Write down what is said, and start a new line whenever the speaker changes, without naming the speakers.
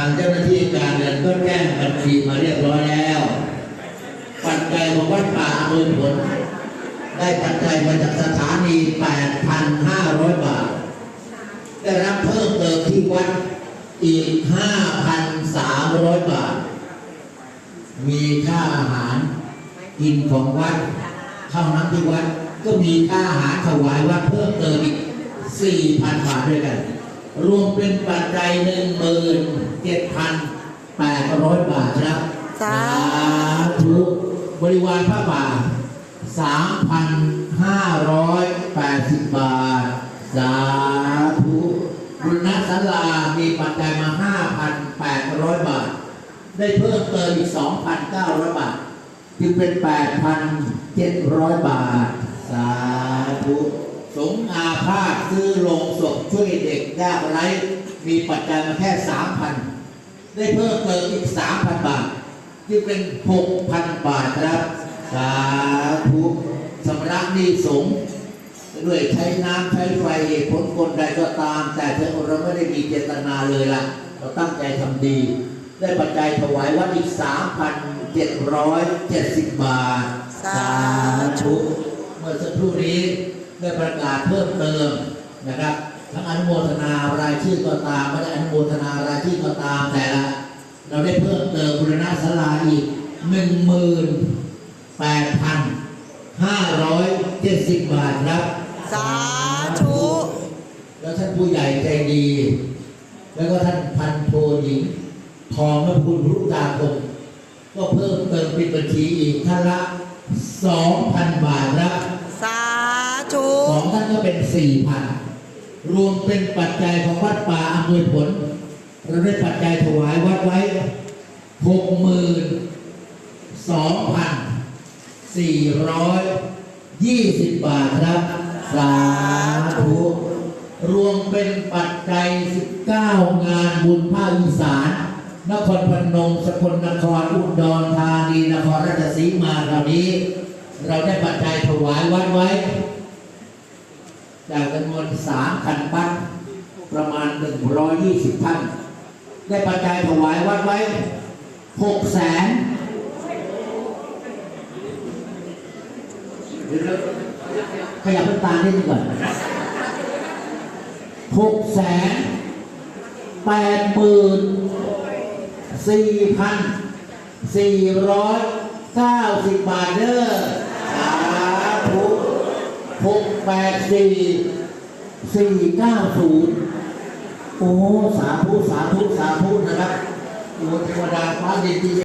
างเจ้าหน้าที่การเงินก็แจ้งบัญชีมาเรียบร้อยแล้วปัจจัยของวัดป่าอำนวยผล ได้ปัจจัยมาจากสถานี 8,500 บาท ได้รับเพิ่มเติมที่วัดอีก 5,300 บาท มีค่าอาหารกินของวัดเท่านั้นที่วัดก็มีค่าอาหารถวายวัดเพิ่มเติมอีก 4,000 บาทด้วยกัน รวมเป็นปัจจัย17,800บาทครับ
สา
ธุบริวารพระป่า3,580บาท สาธุบุญนัศาลามีปัจจัยมา5,800บาท ได้เพิ่มเติมอีก2,900บาท จึงเป็น8,700บาท สาธุ สงอาพาธซื้อลงศพช่วยเด็กยากไร้มีปัจจัยมาแค่3,000ได้เพิ่มเติมอีก3,000บาทจึงเป็น6,000บาทครับสาธุสำรับนี้สงด้วยใช้น้ำใช้ไฟผลคนใดก็ตาม แต่เธอเราไม่ได้มีเจตนาเลยล่ะ เราตั้งใจทำดี ได้ปัจจัยถวายวัดอีก 3,770 บาท
สาธุ
เมื่อสักครู่นี้ ได้ประกาศเพิ่มเติมนะครับ ทั้งอนุโมทนารายชื่อก็ตามไม่ได้อนุโมทนารายชื่อก็ตามแต่ละเราได้เพิ่มเติมบุรณะศาลาอีกหนึ่งหมื่นแปดพันห้าร้อยเจ็ดสิบบาทครับ
สาธุ
แล้วท่านผู้ใหญ่ใจดี แล้วก็ท่านพันโทหญิงทองนพุนรุตาคมก็เพิ่มเติมเป็นบัญชีอีกท่านละสองพันบาทครับ
สา ธุ
สองท่านก็เป็นสี่พันรวมเป็นปัจจัยของวัดป่าอำนวยผลเราได้ปัจจัยถวายวัดไว้หกหมื่นสองพันสี่ร้อยยี่สิบบาทครับ สาธุ รวมเป็นปัจจัย19งานบุญภาคอีสาน นครพนมสกลนครอุดรธานีนครราชสีมาเหล่านี้ เราได้ปัจจัยถวายวัดไว้ สามคันปั้นประมาณ120ท่านได้ปัจจัยถวายวัดไว้หกแสนขยับน้ำตานิดนึงก่อนหกแสนแปดหมื่นสี่พันสี่ร้อยเก้าสิบบาทเด้อสาธุหกแปดสี่ สี่เก้าศูนย์โอ้ สาธุ สาธุ สาธุ นะครับโอ้เทวดาฟ้าดินที่